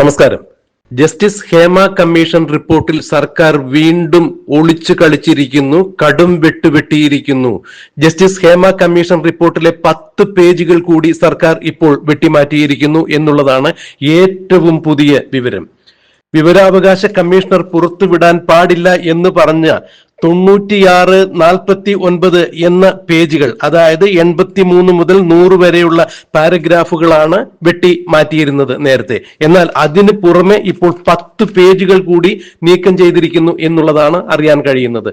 നമസ്കാരം. Justice Hema commission റിപ്പോർട്ടിൽ സർക്കാർ വീണ്ടും ഒളിച്ചു കളിച്ചിരിക്കുന്നു കടും വെട്ടുവെട്ടിയിരിക്കുന്നു ജസ്റ്റിസ് ഹേമ കമ്മീഷൻ റിപ്പോർട്ടിലെ പത്ത് പേജുകൾ കൂടി സർക്കാർ ഇപ്പോൾ വെട്ടിമാറ്റിയിരിക്കുന്നു എന്നുള്ളതാണ് ഏറ്റവും പുതിയ വിവരം. വിവരാവകാശ കമ്മീഷണർ പുറത്തുവിടാൻ പാടില്ല എന്ന് പറഞ്ഞ തൊണ്ണൂറ്റിയാറ് നാൽപ്പത്തി ഒൻപത് എന്ന പേജുകൾ അതായത് എൺപത്തി മൂന്ന് മുതൽ നൂറ് വരെയുള്ള പാരഗ്രാഫുകളാണ് വെട്ടി മാറ്റിയിരുന്നത് നേരത്തെ. എന്നാൽ അതിന് പുറമെ ഇപ്പോൾ പത്ത് പേജുകൾ കൂടി നീക്കം ചെയ്തിരിക്കുന്നു എന്നുള്ളതാണ് അറിയാൻ കഴിയുന്നത്.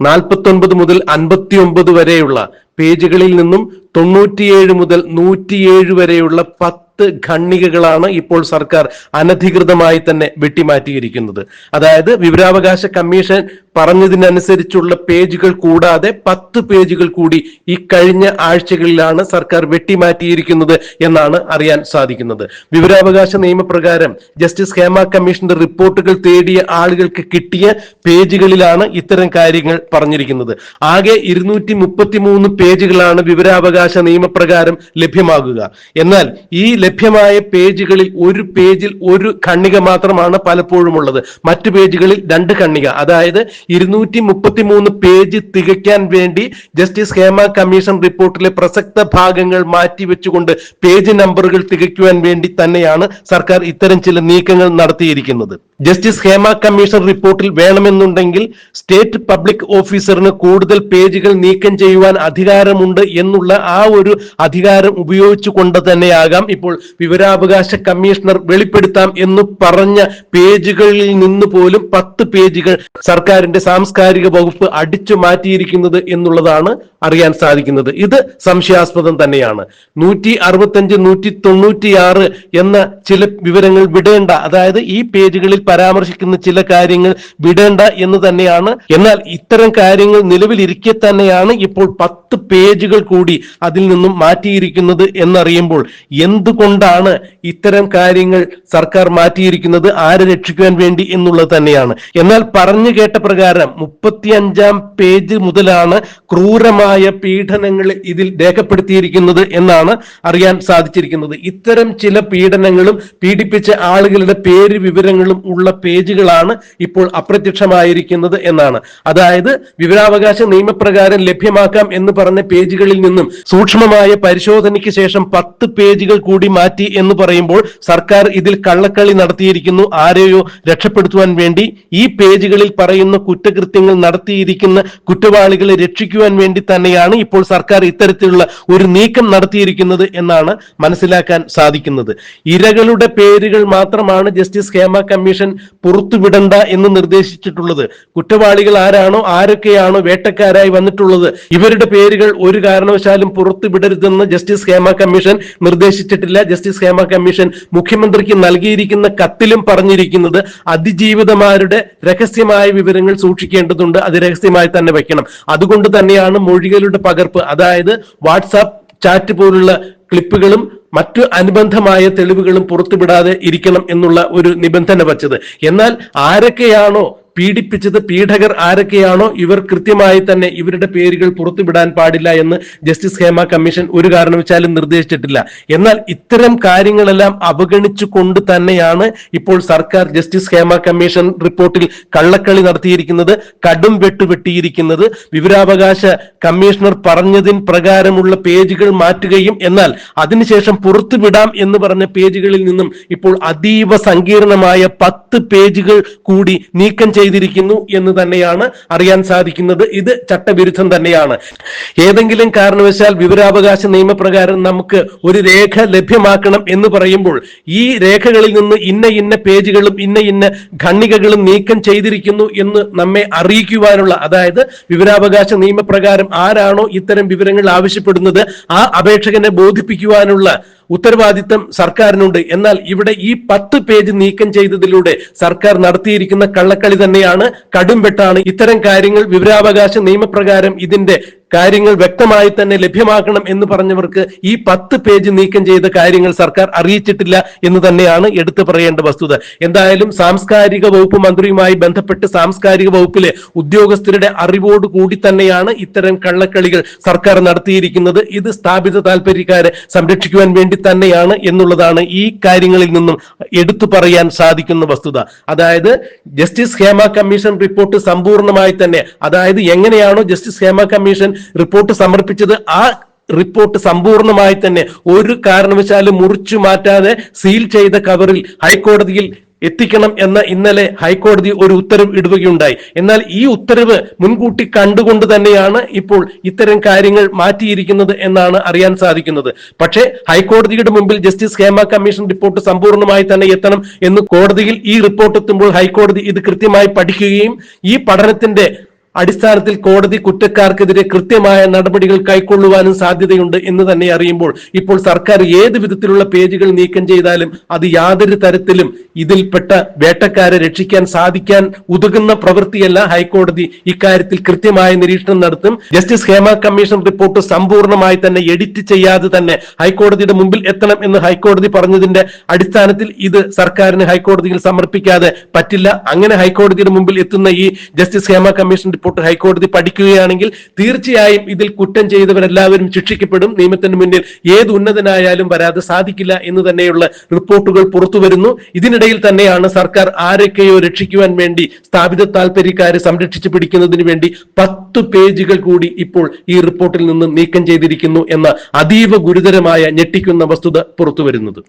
നാൽപ്പത്തൊൻപത് മുതൽ അൻപത്തി ഒമ്പത് വരെയുള്ള പേജുകളിൽ നിന്നും തൊണ്ണൂറ്റിയേഴ് മുതൽ നൂറ്റിയേഴ് വരെയുള്ള പത്ത് ഖണ്ണികകളാണ് ഇപ്പോൾ സർക്കാർ അനധികൃതമായി തന്നെ വെട്ടിമാറ്റിയിരിക്കുന്നത്. അതായത് വിവരാവകാശ കമ്മീഷൻ പറഞ്ഞതിനനുസരിച്ചുള്ള പേജുകൾ കൂടാതെ പത്ത് പേജുകൾ കൂടി ഈ കഴിഞ്ഞ ആഴ്ചകളിലാണ് സർക്കാർ വെട്ടിമാറ്റിയിരിക്കുന്നത് എന്നാണ് അറിയാൻ സാധിക്കുന്നത്. വിവരാവകാശ നിയമപ്രകാരം ജസ്റ്റിസ് ഹേമ കമ്മീഷന്റെ റിപ്പോർട്ടുകൾ തേടിയ ആളുകൾക്ക് കിട്ടിയ പേജുകളിലാണ് ഇത്തരം കാര്യങ്ങൾ പറഞ്ഞിരിക്കുന്നത്. ആകെ ഇരുന്നൂറ്റി മുപ്പത്തിമൂന്ന് പേജുകളാണ് വിവരാവകാശ നിയമപ്രകാരം ലഭ്യമാകുക. എന്നാൽ ഈ ലഭ്യമായ പേജുകളിൽ ഒരു പേജിൽ ഒരു ഖണ്ണിക മാത്രമാണ് പലപ്പോഴും ഉള്ളത് മറ്റു പേജുകളിൽ രണ്ട് ഖണ്ണിക അതായത് ഇരുന്നൂറ്റി മുപ്പത്തി മൂന്ന് പേജ് തികയ്ക്കാൻ വേണ്ടി ജസ്റ്റിസ് ഹേമ കമ്മീഷൻ റിപ്പോർട്ടിലെ പ്രസക്ത ഭാഗങ്ങൾ മാറ്റിവെച്ചുകൊണ്ട് പേജ് നമ്പറുകൾ തികയ്ക്കുവാൻ വേണ്ടി തന്നെയാണ് സർക്കാർ ഇത്തരം ചില നീക്കങ്ങൾ നടത്തിയിരിക്കുന്നത്. ജസ്റ്റിസ് ഹേമ കമ്മീഷൻ റിപ്പോർട്ടിൽ വേണമെന്നുണ്ടെങ്കിൽ സ്റ്റേറ്റ് പബ്ലിക് ഓഫീസറിന് കൂടുതൽ പേജുകൾ നീക്കം ചെയ്യുവാൻ അധികാരമുണ്ട് എന്നുള്ള ആ ഒരു അധികാരം ഉപയോഗിച്ചുകൊണ്ട് തന്നെയാകാം. ഇപ്പോൾ വിവരാവകാശ കമ്മീഷണർ വെളിപ്പെടുത്താം എന്ന് പറഞ്ഞ പേജുകളിൽ നിന്ന് പോലും പത്ത് പേജുകൾ സർക്കാരിന്റെ സാംസ്കാരിക വകുപ്പ് അടിച്ചു മാറ്റിയിരിക്കുന്നത് എന്നുള്ളതാണ് അറിയാൻ സാധിക്കുന്നത്. ഇത് സംശയാസ്പദം തന്നെയാണ്. നൂറ്റി അറുപത്തഞ്ച് നൂറ്റി തൊണ്ണൂറ്റിയാറ് എന്ന ചില വിവരങ്ങൾ വിടേണ്ട അതായത് ഈ പേജുകളിൽ പരാമർശിക്കുന്ന ചില കാര്യങ്ങൾ വിടേണ്ട എന്ന് തന്നെയാണ്. എന്നാൽ ഇത്തരം കാര്യങ്ങൾ നിലവിൽ നിലവിലിരിക്കെ തന്നെയാണ് ഇപ്പോൾ പത്ത് പേജുകൾ കൂടി അതിൽ നിന്നും മാറ്റിയിരിക്കുന്നത് എന്നറിയുമ്പോൾ എന്തുകൊണ്ടാണ് ഇത്തരം കാര്യങ്ങൾ സർക്കാർ മാറ്റിയിരിക്കുന്നത്? ആരെ രക്ഷിക്കാൻ വേണ്ടി എന്നുള്ളത് തന്നെയാണ്. എന്നാൽ പറഞ്ഞു കേട്ട പ്രകാരം മുപ്പത്തി അഞ്ചാം പേജ് മുതലാണ് ക്രൂരമായ പീഡനങ്ങൾ ഇതിൽ രേഖപ്പെടുത്തിയിരിക്കുന്നത് എന്നാണ് അറിയാൻ സാധിച്ചിരിക്കുന്നത്. ഇത്തരം ചില പീഡനങ്ങളും പീഡിപ്പിച്ച ആളുകളുടെ പേര് വിവരങ്ങളും ഉള്ള പേജുകളാണ് ഇപ്പോൾ അപ്രത്യക്ഷമായിരിക്കുന്നത് എന്നാണ്. അതായത് വിവരാവകാശ നിയമപ്രകാരം ലഭ്യമാക്കാം എന്ന് പറഞ്ഞ പേജുകളിൽ നിന്നും സൂക്ഷ്മമായ പരിശോധനയ്ക്ക് ശേഷം പത്ത് പേജുകൾ കൂടി മാറ്റി എന്ന് പറയുമ്പോൾ സർക്കാർ ഇതിൽ കള്ളക്കളി നടത്തിയിരിക്കുന്നു. ആരെയോ രക്ഷപ്പെടുത്തുവാൻ വേണ്ടി ഈ പേജുകളിൽ പറയുന്ന കുറ്റകൃത്യങ്ങൾ നടത്തിയിരിക്കുന്ന കുറ്റവാളികളെ രക്ഷിക്കുവാൻ വേണ്ടി തന്നെയാണ് ഇപ്പോൾ സർക്കാർ ഇത്തരത്തിലുള്ള ഒരു നീക്കം നടത്തിയിരിക്കുന്നത് എന്നാണ് മനസ്സിലാക്കാൻ സാധിക്കുന്നത്. ഇരകളുടെ പേരുകൾ മാത്രമാണ് ജസ്റ്റിസ് ഹേമ കമ്മീഷൻ പുറത്തുവിടണ്ട എന്ന് നിർദ്ദേശിച്ചിട്ടുള്ളത്. കുറ്റവാളികൾ ആരാണോ ആരൊക്കെയാണോ വേട്ടക്കാരായി വന്നിട്ടുള്ളത് ഇവരുടെ പേരുകൾ ഒരു കാരണവശാലും പുറത്തുവിടരുതെന്ന് ജസ്റ്റിസ് ഹേമ കമ്മീഷൻ നിർദ്ദേശിച്ചിട്ടില്ല. ജസ്റ്റിസ് ഹേമ കമ്മീഷൻ മുഖ്യമന്ത്രിക്ക് നൽകിയിരിക്കുന്ന കത്തിലും പറഞ്ഞിരിക്കുന്നത് അതിജീവിതമാരുടെ രഹസ്യമായ വിവരങ്ങൾ സൂക്ഷിക്കേണ്ടതുണ്ട്. അത് രഹസ്യമായി തന്നെ വെക്കണം അതുകൊണ്ട് തന്നെയാണ് മൊഴികളുടെ പകർപ്പ്. അതായത് വാട്സാപ്പ് ചാറ്റ് പോലുള്ള ക്ലിപ്പുകളും മറ്റു അനുബന്ധമായ തെളിവുകളും പുറത്തുവിടാതെ ഇരിക്കണം എന്നുള്ള ഒരു നിബന്ധന വച്ചത്. എന്നാൽ ആരൊക്കെയാണോ പീഡിപ്പിച്ചത് പീഡകർ ആരൊക്കെയാണോ ഇവർ കൃത്യമായി തന്നെ ഇവരുടെ പേരുകൾ പുറത്തുവിടാൻ പാടില്ല എന്ന് ജസ്റ്റിസ് ഹേമ കമ്മീഷൻ ഒരു കാരണവശാലും നിർദ്ദേശിച്ചിട്ടില്ല. എന്നാൽ ഇത്തരം കാര്യങ്ങളെല്ലാം അവഗണിച്ചു കൊണ്ട് തന്നെയാണ് ഇപ്പോൾ സർക്കാർ ജസ്റ്റിസ് ഹേമ കമ്മീഷൻ റിപ്പോർട്ടിൽ കള്ളക്കളി നടത്തിയിരിക്കുന്നത് കടും വെട്ടുവെട്ടിയിരിക്കുന്നത് വിവരാവകാശ കമ്മീഷണർ പറഞ്ഞതിന് പ്രകാരമുള്ള പേജുകൾ മാറ്റുകയും എന്നാൽ അതിനുശേഷം പുറത്തുവിടാം എന്ന് പറഞ്ഞ പേജുകളിൽ നിന്നും ഇപ്പോൾ അതീവ സങ്കീർണമായ പത്ത് പേജുകൾ കൂടി നീക്കം ചെയ്തിരിക്കുന്നു എന്ന് തന്നെയാണ് അറിയാൻ സാധിക്കുന്നത്. ഇത് ചട്ടവിരുദ്ധം തന്നെയാണ്. ഏതെങ്കിലും കാരണവശാൽ വിവരാവകാശ നിയമപ്രകാരം നമുക്ക് ഒരു രേഖ ലഭ്യമാക്കണം എന്ന് പറയുമ്പോൾ ഈ രേഖകളിൽ നിന്ന് ഇന്ന ഇന്ന പേജുകളും ഇന്ന ഇന്ന ഖണ്ണികകളും നീക്കം ചെയ്തിരിക്കുന്നു എന്ന് നമ്മെ അറിയിക്കുവാനുള്ള അതായത് വിവരാവകാശ നിയമപ്രകാരം ആരാണോ ഇത്തരം വിവരങ്ങൾ ആവശ്യപ്പെടുന്നത് ആ അപേക്ഷകനെ ബോധിപ്പിക്കുവാനുള്ള ഉത്തരവാദിത്തം സർക്കാരിനുണ്ട്. എന്നാൽ ഇവിടെ ഈ പത്ത് പേജ് നീക്കം ചെയ്തതിലൂടെ സർക്കാർ നടത്തിയിരിക്കുന്ന കള്ളക്കളി തന്നെയാണ്. കടുംവെട്ടാണ്. ഇത്തരം കാര്യങ്ങൾ വിവരാവകാശ നിയമപ്രകാരം ഇതിന്റെ കാര്യങ്ങൾ വ്യക്തമായി തന്നെ ലഭ്യമാക്കണം എന്ന് പറഞ്ഞവർക്ക് ഈ പത്ത് പേജ് നീക്കം ചെയ്ത കാര്യങ്ങൾ സർക്കാർ അറിയിച്ചിട്ടില്ല എന്ന് തന്നെയാണ് എടുത്തു പറയേണ്ട വസ്തുത. എന്തായാലും സാംസ്കാരിക വകുപ്പ് മന്ത്രിയുമായി ബന്ധപ്പെട്ട് സാംസ്കാരിക വകുപ്പിലെ ഉദ്യോഗസ്ഥരുടെ അറിവോട് കൂടി തന്നെയാണ് ഇത്തരം കള്ളക്കളികൾ സർക്കാർ നടത്തിയിരിക്കുന്നത്. ഇത് സ്ഥാപിത താല്പര്യക്കാരെ സംരക്ഷിക്കുവാൻ വേണ്ടി തന്നെയാണ് എന്നുള്ളതാണ് ഈ കാര്യങ്ങളിൽ നിന്നും എടുത്തു പറയാൻ സാധിക്കുന്ന വസ്തുത. അതായത് ജസ്റ്റിസ് ഹേമ കമ്മീഷൻ റിപ്പോർട്ട് സമ്പൂർണമായി തന്നെ അതായത് എങ്ങനെയാണോ ജസ്റ്റിസ് ഹേമ കമ്മീഷൻ റിപ്പോർട്ട് സമർപ്പിച്ചത് ആ റിപ്പോർട്ട് സമ്പൂർണമായി തന്നെ ഒരു കാരണവശാലും മുറിച്ചു മാറ്റാതെ സീൽ ചെയ്ത കവറിൽ ഹൈക്കോടതിയിൽ എത്തിക്കണം എന്ന ഇന്നലെ ഹൈക്കോടതി ഒരു ഉത്തരവ് ഇടുകയുണ്ടായി. എന്നാൽ ഈ ഉത്തരവ് മുൻകൂട്ടി കണ്ടുകൊണ്ട് തന്നെയാണ് ഇപ്പോൾ ഇത്തരം കാര്യങ്ങൾ മാറ്റിയിരിക്കുന്നത് എന്നാണ് അറിയാൻ സാധിക്കുന്നത്. പക്ഷേ ഹൈക്കോടതിയുടെ മുമ്പിൽ ജസ്റ്റിസ് ഹേമ കമ്മീഷൻ റിപ്പോർട്ട് സമ്പൂർണമായി തന്നെ എത്തണം എന്ന് കോടതിയിൽ ഈ റിപ്പോർട്ട് എത്തുമ്പോൾ ഹൈക്കോടതി ഇത് കൃത്യമായി പഠിക്കുകയും ഈ പഠനത്തിന്റെ അടിസ്ഥാനത്തിൽ കോടതി കുറ്റക്കാർക്കെതിരെ കൃത്യമായ നടപടികൾ കൈക്കൊള്ളുവാനും സാധ്യതയുണ്ട് എന്ന് തന്നെ അറിയുമ്പോൾ ഇപ്പോൾ സർക്കാർ ഏത് വിധത്തിലുള്ള പേജുകൾ നീക്കം ചെയ്താലും അത് യാതൊരു തരത്തിലും ഇതിൽപ്പെട്ട വേട്ടക്കാരെ രക്ഷിക്കാൻ സാധിക്കാൻ ഉതകുന്ന പ്രവൃത്തിയല്ല ഹൈക്കോടതി ഇക്കാര്യത്തിൽ കൃത്യമായ നിരീക്ഷണം നടത്തും. ജസ്റ്റിസ് ഹേമ കമ്മീഷൻ റിപ്പോർട്ട് സമ്പൂർണമായി തന്നെ എഡിറ്റ് ചെയ്യാതെ തന്നെ ഹൈക്കോടതിയുടെ മുമ്പിൽ എത്തണം എന്ന് ഹൈക്കോടതി പറഞ്ഞതിന്റെ അടിസ്ഥാനത്തിൽ ഇത് സർക്കാരിന് ഹൈക്കോടതിയിൽ സമർപ്പിക്കാതെ പറ്റില്ല. അങ്ങനെ ഹൈക്കോടതിയുടെ മുമ്പിൽ എത്തുന്ന ഈ ജസ്റ്റിസ് ഹേമ കമ്മീഷൻ റിപ്പോർട്ട് ഹൈക്കോടതി പഠിക്കുകയാണെങ്കിൽ തീർച്ചയായും ഇതിൽ കുറ്റം ചെയ്തവരെല്ലാവരും ശിക്ഷിക്കപ്പെടും. നിയമത്തിന് മുന്നിൽ ഏത് ഉന്നതനായാലും വരാതെ സാധിക്കില്ല എന്ന് തന്നെയുള്ള റിപ്പോർട്ടുകൾ പുറത്തു വരുന്നു ഇതിനിടയിൽ തന്നെയാണ് സർക്കാർ ആരൊക്കെയോ രക്ഷിക്കുവാൻ വേണ്ടി സ്ഥാപിത താല്പര്യക്കാരെ സംരക്ഷിച്ചു പിടിക്കുന്നതിന് വേണ്ടി പത്ത് പേജുകൾ കൂടി ഇപ്പോൾ ഈ റിപ്പോർട്ടിൽ നിന്ന് നീക്കം ചെയ്തിരിക്കുന്നു എന്ന അതീവ ഗുരുതരമായ ഞെട്ടിക്കുന്ന വസ്തുത പുറത്തു വരുന്നത്